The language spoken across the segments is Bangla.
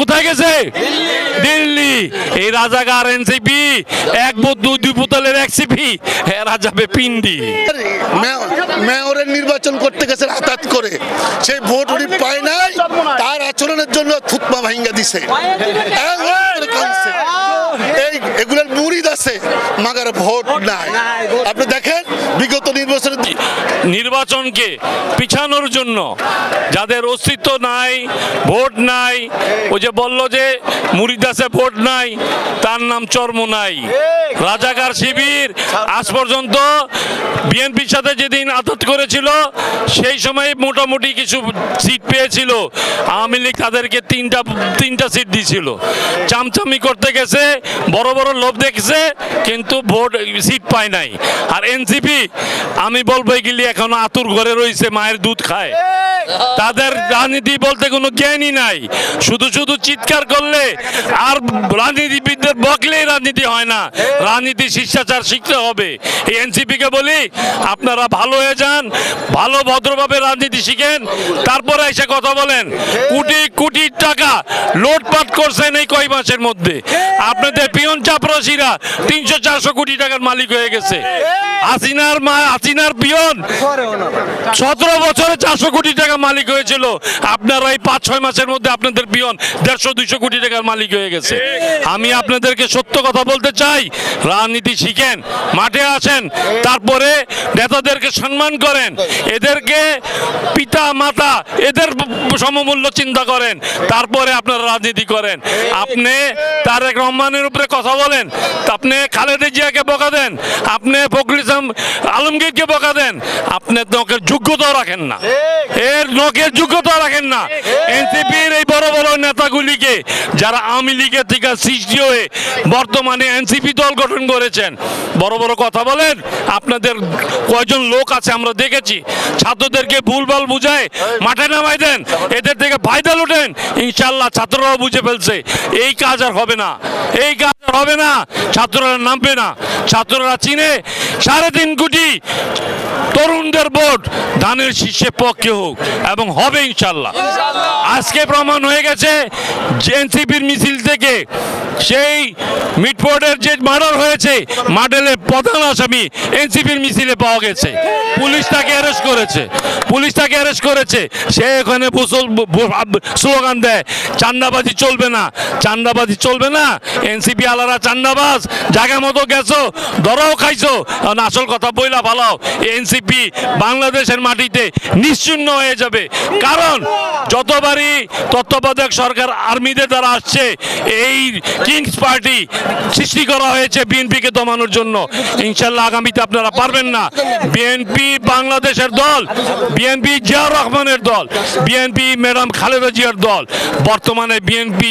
কোথায় গেছে? দিল্লি। এই এনসিপি, এক দুই দুই এক সিপি যাবে পিন্ডি মেয়রের নির্বাচন করতে গেছে হঠাৎ করে। সেই ভোট উনি পায় নাই, তার আচরণের জন্য থুতমা ভাঙ্গা দিছে। এই, এগুলোর আছে, মাগার ভোট নাই। আপনি দেখেন, বিগত নির্বাচনে নির্বাচনকে পিছানোর জন্য যাদের অস্তিত্ব নাই, ভোট নাই ও যে বলল যে মুরিদাসে ভোট নাই, তার নাম চর্ম নাই। রাজাকার শিবির, আজ পর্যন্ত বিএনপির সাথে যেদিন আঘাত করেছিল, সেই সময় মোটামুটি কিছু সিট পেয়েছিল। আওয়ামী লীগ তাদেরকে তিনটা তিনটা সিট দিয়েছিল চামচামি করতে গেছে, বড় বড় লোভ দেখছে, কিন্তু ভোট সিট পায় নাই। আর এনসিপি আমি বলব এগুলি এখন আতুর ঘরে রয়েছে, মায়ের দুধ খায়। তাদের রাজনীতি বলতে কোনো জ্ঞানই নাই। শুধু শুধু চিৎকার করলে আর রাজনীতিবিদদের বকলেই রাজনীতি হয় না। রাজনীতি, শিষ্টাচার শিখতে হবে। এই এনসিপি কে বলি, আপনারা ভালো হয়ে যান, ভালো ভদ্রভাবে রাজনীতি শিখেন, তারপরে এসে কথা বলেন। কোটি কোটি টাকা লোটপাট করছেন এই কয় মাসের মধ্যে। আপনাদের পিয়ন চাপরাশিরা তিনশো চারশো কোটি টাকার মালিক হয়ে গেছে। হাসিনার মা হাসিনার পিয়ন। সতেরো বছরে চারশো কোটি টাকা মালিক হয়েছিল। আপনারা এই পাঁচ, ছয় মাসের মধ্যে আপনাদের পিয়ন দেড়শো, দুইশো কোটি টাকার মালিক হয়ে গেছে। আমি আপনাদেরকে সত্য কথা বলতে চাই, রাজনীতি শিখেন, মাঠে আসেন, তারপরে নেতাদেরকে সম্মান করেন, এদেরকে পিতা, মাতা, এদের সমমূল্য চিন্তা করেন, তারপরে আপনারা রাজনীতি করেন। আপনি তারেক রহমানের উপরে কথা বলেন, আপনি খালেদা জিয়াকে বকা দেন, আপনি ফখরুল ইসলাম আলমগীরকে বকা দেন। আপনি নখের যোগ্যতাও রাখেন না। এর নখের যোগ্যতা রাখেন না। এনসিপির এই বড় বড় নেতাগুলিকে যারা আওয়ামী লীগের থেকে সৃষ্টি হয়ে বর্তমানে এনসিপি দল গঠন করেছেন বড় বড় কথা বলেন আপনাদের কয়জন লোক আছে আমরা দেখেছি। ছাত্রদেরকে ভুলভাল বুঝায় মাঠে নামাই দেন এদের থেকে ফায়দা লুটেন ইনশাল্লাহ ছাত্ররাও বুঝে ফেলছে এই কাজ আর হবে না এই কাজ আর হবে না ছাত্ররা নামবে না ছাত্ররা চিনে সাড়ে তিন কোটি তরুণদের ভোট ধানের শীর্ষে পক্ষে হোক এবং হবে ইনশাল্লাহ। আজকে প্রমাণ হয়ে গেছে এনসিপির মিছিল থেকে সেই মিটফোর্ডের যে মার্ডার হয়েছে মার্ডেলের প্রধান আসামি এনসিপির মিছিলে পাওয়া গেছে। পুলিশ তাকে অ্যারেস্ট করেছে। পুলিশ তাকে অ্যারেস্ট করেছে। সে এখানে স্লোগান দেয় চান্দাবাজি চলবে না। চান্দাবাজি চলবে না। এনসিপি আলারা চান্দাবাজ। জায়গা মতো গেছো ধরাও খাইছো। এখন আসল কথা বইলা ফালাও এনসিপি বাংলাদেশের মাটিতে নিশ্চিন্ন হয়ে যাবে। কারণ যতবারই তত্ত্বাবধায়ক সরকার আর্মিদের দ্বারা আসছে, এই কিংস পার্টি সৃষ্টি করা হয়েছে বিএনপিকে দমানোর জন্য। ইনশাল্লাহ আগামীতে আপনারা পারবেন না। বিএনপি বাংলাদেশের দল বিএনপি জিয়াউর রহমানের দল বিএনপি ম্যাডাম খালেদা জিয়ার দল, বর্তমানে বিএনপি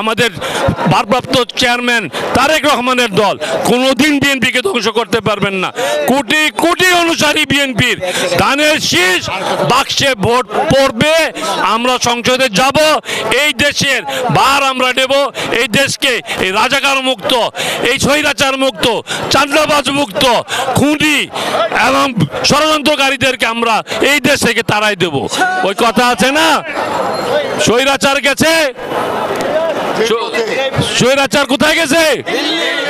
আমাদের ভারপ্রাপ্ত চেয়ারম্যান তারেক রহমানের দল, কোনোদিন বিএনপিকে ধ্বংস করতে পারবেন না। কোটি কোটি অনুসারী বিএনপির। ধানের শীষ বাক্সে ভোট পড়বে। আমরা সংসদে যাব। এই দেশের বার আমরা নেব। এই দেশকে এই রাজাকার মুক্ত, এই স্বৈরাচার মুক্ত চান্দাবাজ মুক্ত, খুনি এবং ষড়যন্ত্রকারীদেরকে আমরা এই দেশ থেকে তাড়াই দেব। ওই কথা আছে না? স্বৈরাচার গেছে? স্বৈরাচার কোথায় গেছে?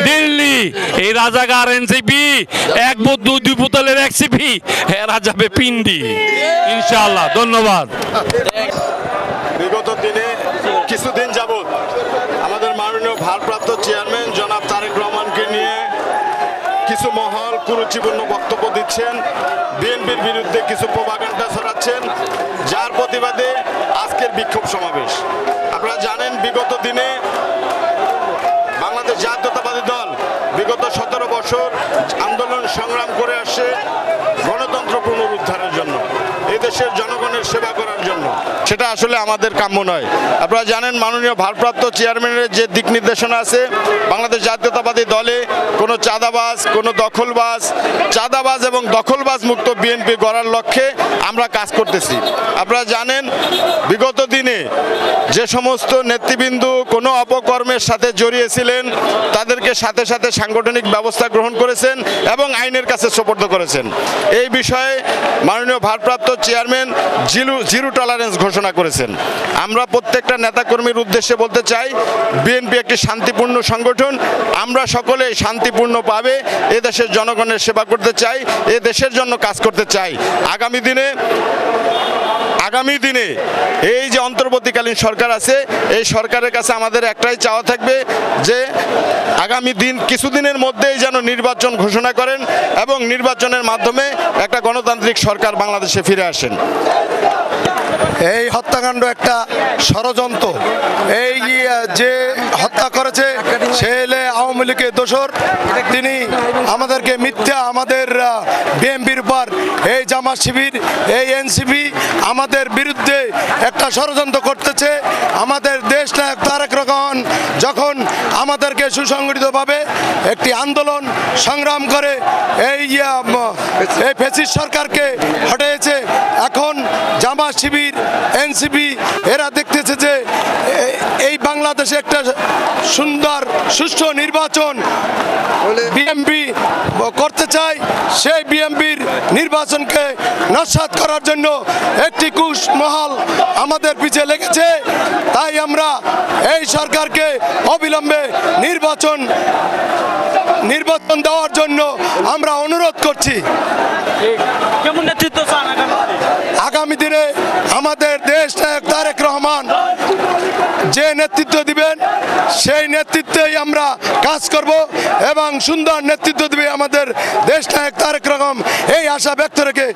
দিল্লি। এই রাজাকার এনসিপি, এক দুই দুই বোতলের এক সিপি। এরা যাবে পিন্ডি। ইনশাআল্লাহ, ধন্যবাদ। বিগত দিনে কিছুদিন যাবৎ আমাদের মাননীয় ভারপ্রাপ্ত চেয়ারম্যান জনাব তারেক রহমানকে নিয়ে কিছু মহল কুরুচিপূর্ণ বক্তব্য দিচ্ছেন। বিএনপির বিরুদ্ধে কিছু প্রভাকাণ্ডা ছড়াচ্ছেন। প্রতিবাদে আজকের বিক্ষোভ সমাবেশ। আপনারা জানেন, বিগত দিনে বাংলাদেশ জাতীয়তাবাদী দল বিগত সতেরো বছর আন্দোলন সংগ্রাম করে আসছে গণতন্ত্র পুনরুদ্ধারের জন্য। এদেশের জনগণের সেবা আসলে আমাদের কাম্য নয়। আপনারা জানেন মাননীয় ভারপ্রাপ্ত চেয়ারম্যানের যে দিক নির্দেশনা আছে, বাংলাদেশ জাতীয়তাবাদী দলে কোনো চাঁদাবাজ, কোনো দখলবাজ, চাঁদাবাজ এবং দখলবাজ মুক্ত বিএনপি গড়ার লক্ষ্যে আমরা কাজ করতেছি। আপনারা জানেন, বিগত দিনে যে সমস্ত নেতৃবৃন্দ কোনো অপকর্মের সাথে জড়িয়েছিলেন, তাদেরকে সাথে সাথে সাংগঠনিক ব্যবস্থা গ্রহণ করেছেন এবং আইনের কাছে সোপর্দ করেছেন। এই বিষয়ে মাননীয় ভারপ্রাপ্ত চেয়ারম্যান জিরো জিরো টলারেন্স ঘোষণা করেছেন। আমরা প্রত্যেকটা নেতাকর্মীর উদ্দেশ্যে বলতে চাই, বিএনপি একটি শান্তিপূর্ণ সংগঠন, আমরা সকলে শান্তিপূর্ণভাবে এ দেশের জনগণের সেবা করতে চাই এ দেশের জন্য কাজ করতে চাই। আগামী দিনে আগামী দিনে এই যে অন্তর্বর্তীকালীন সরকার আছে, এই সরকারের কাছে আমাদের একটাই চাওয়া থাকবে যে আগামী দিন কিছুদিনের মধ্যেই যেন নির্বাচন ঘোষণা করেন এবং নির্বাচনের মাধ্যমে একটা গণতান্ত্রিক সরকার বাংলাদেশে ফিরে আসেন। এই হত্যাকাণ্ড একটা ষড়যন্ত্র। এই যে হত্যা করেছে এলে আওয়ামী লীগের দোসর তিনি আমাদেরকে মিথ্যা, আমাদের বিএনপির উপর এই জামা শিবির, এই এনসিপি আমাদের বিরুদ্ধে একটা ষড়যন্ত্র করতেছে। আমাদের দেশ নায়ক তারেক রহমান যখন আমাদেরকে সুসংগঠিতভাবে একটি আন্দোলন সংগ্রাম করে, এই এই ফেসিস সরকারকে হটিয়েছে এখন জামা শিবির, এনসিপি এরা দেখতেছে যে এই বাংলাদেশে একটা সুন্দর সুষ্ঠু নির্বাচন বিএমপি করতে চাই সেই বিএমপির নির্বাচনকে নস্বাত করার জন্য একটি কুশ মহল আমাদের পিছিয়ে লেগেছে তাই আমরা এই সরকারকে অবিলম্বে নির্বাচন নির্বাচন দেওয়ার জন্য আমরা অনুরোধ করছি? আগামী দিনে আমাদের দেশ নায়ক তারেক রহমান যে নেতৃত্ব দিবেন, সেই নেতৃত্বেই আমরা কাজ করব এবং সুন্দর নেতৃত্ব দিবে আমাদের দেশ নায়ক তারেক রকম এই আশা ব্যক্ত রেখে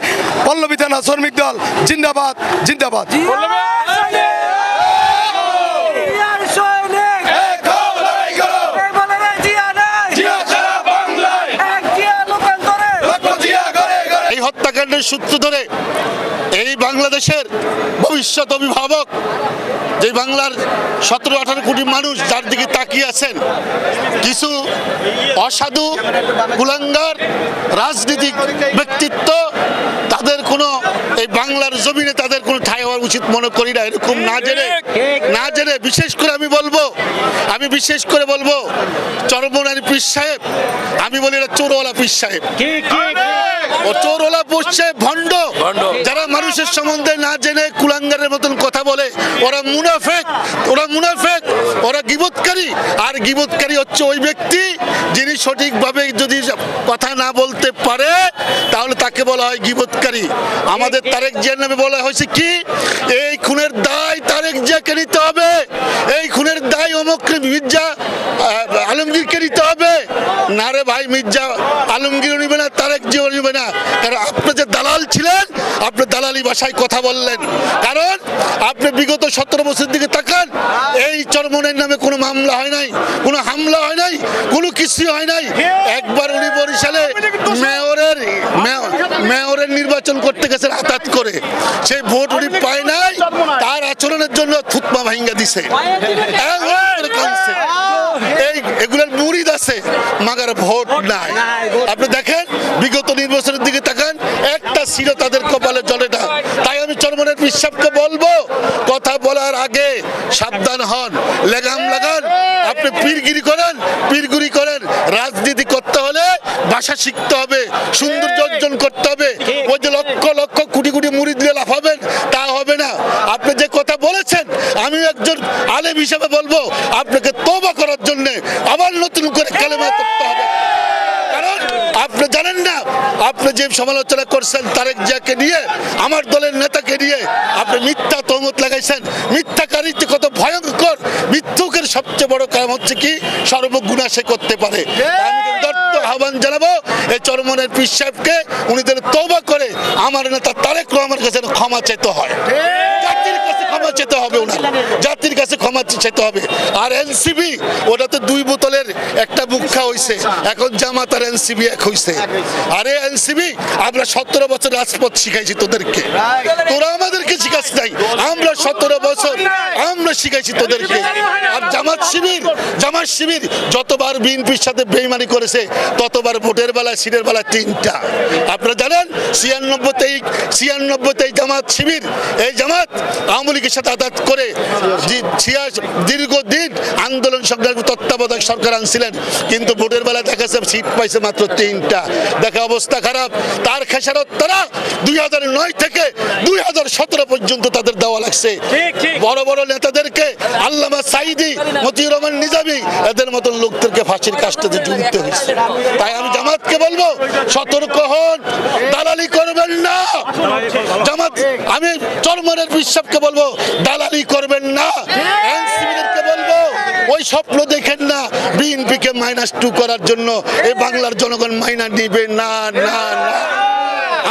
পল্লবী থানা শ্রমিক দল জিন্দাবাদ জিন্দাবাদ! এক! এই হত্যাকাণ্ডের সূত্র ধরে এই বাংলাদেশের ভবিষ্যৎ অভিভাবক যে বাংলার সতেরো, আঠারো কোটি মানুষ যার দিকে তাকিয়ে আছেন, কিছু অসাধু, কুলাঙ্গার, রাজনীতিক ব্যক্তিত্ব, তাদের কোনো এই বাংলার জমিনে তাদের কোনো ঠাই হওয়া উচিত মনে করি না। এরকম না জেনে না জেনে বিশেষ করে আমি বলব আমি বিশেষ করে বলব চরমনারী পীর সাহেব আমি বলি এটা চোরওয়ালা পীর সাহেব। ও চোরওয়ালা পড়ছে ভণ্ড। যারা মানুষের সম্বন্ধে না জেনে কুলাঙ্গারের মতন কথা বলে ওরা মুনাফেক ওরা মুনাফেক ওরা গিবতকারী আর গিবতকারী হচ্ছে ওই ব্যক্তি যিনি সঠিকভাবে যদি কথা না বলতে পারে তাকে বলা হয় গিবতকারী আমাদের তারেক জিয়ার নামে বলা হয়েছে কি? এই খুনের দায় তারেক জিয়াকে নিতে হবে। এই খুনের দায় অমুক মির্জা আলমগীরকে নিতে হবে। না রে ভাই মির্জা আলমগীরও নিবে না তারেক জিও নিবে না। কারণ আপনি যে দালাল ছিলেন আপনি দালালি ভাষায় কথা বললেন। কারণ আপনি বিগত সতেরো বছর দিকে তাকান এই চরমনের নামে কোনো মামলা হয় নাই কোনো হামলা হয় নাই কোনো কিছু হয় নাই। একবার উনি বরিশালে মেয়র- মেয়রের নির্বাচন করতে গেছেন হঠাৎ করে। সেই ভোট উনি পায় নাই তার আচরণের জন্য থুতমা ভাঙ্গা দিছে। এই এগুলোর মুরিদ আছে মাগার ভোট নাই। আপনি দেখেন বিগত নির্বাচনের দিকে তাকান একটা ছিল তাদের কপালে জলে না। তাই আমি চরমনের বিশ্বাসকে বলব কথা বলার আগে সাবধান হন লেগাম লাগান। আপনি পীরগিরি করেন পীরগুরি করেন। রাজনীতি করতে হলে ভাষা শিখতে হবে সৌন্দর্য অর্জন করতে হবে ওই যে লক্ষ লক্ষ কোটি কোটি মুড়ি দিয়ে লাফাবেন তা হবে না আপনি যে কথা বলেছেন আমি একজন আলেম হিসেবে বলব আপনাকে তোবা করার জন্য আবার নতুন করে কালেমা করতে হবে। কারণ আপনি জানেন না আপনি যে সমালোচনা করছেন তারেক জিয়াকে নিয়ে আমার দলের নেতাকে নিয়ে আপনি মিথ্যা তহমত লাগাইছেন। মিথ্যাকারিতে কত ভয়ঙ্কর মিথ্যুকের সবচেয়ে বড় কারণ হচ্ছে কি সর্বগুণা সে করতে পারে। আহ্বান জানাব এই চরমনের পীর সাহেবকে উনি যেন তৌবা করে আমার নেতা তারেক রহমানের কাছে ক্ষমা চাইতে হয়। জাতির কাছে ক্ষমা চেতে হবে ওনার জাতির কাছে ক্ষমা চেতে হবে। আর এনসিবি ওটা তো দুই বোতলের একটা মুখা হইছে। এখন জামাত আর এনসিবি এক হইছে। আরে এনসিবি আমরা সতেরো বছর রাজপথ শিখাইছি তোদেরকে। তোরা আমাদেরকে শিখাস নাই। আমরা সতেরো বছর আমরা শিখাইছি তোদেরকে। আর জামাত শিবির জামাত শিবির যতবার বিএনপির সাথে বেইমানি করেছে, ততবার ভোটের বেলায়, সিটের বেলায় তিনটা। আপনারা জানেন, ছিয়ানব্বইতেই ছিয়ানব্বইতেই জামাত শিবির, এই জামাত আওয়ামী লীগের সাথে আঘাত করে জি- ছিয়া- জিয়া দীর্ঘদিন আন্দোলন সংগ্রাম তত্ত্বাবধায়ক সরকার আনছিলেন, কিন্তু ভোটের বেলা দেখা সিট পাইছে মাত্র তিনটা। দেখা অবস্থা খারাপ। তার খেসারত তারা দুই হাজার নয় থেকে দুই হাজার সতেরো পর্যন্ত তাদের দেওয়া লাগছে। বড় বড় নেতাদেরকে আল্লামা সাইদি মতিউর রহমান নিজামী এদের মতন লোকদেরকে ফাঁসির কাজটাতে জুড়তে হয়েছে। তাই আমি জামাতকে বলব সতর্ক হন দালালি করবেন না। জামাত আমি চরমনের বিশ্বাসকে বলব দালালি করবেন না। বলব ওই স্বপ্ন দেখেন না বিএনপিকে মাইনাস টু করার জন্য এই বাংলার জনগণ মাইনা নিবে না না না।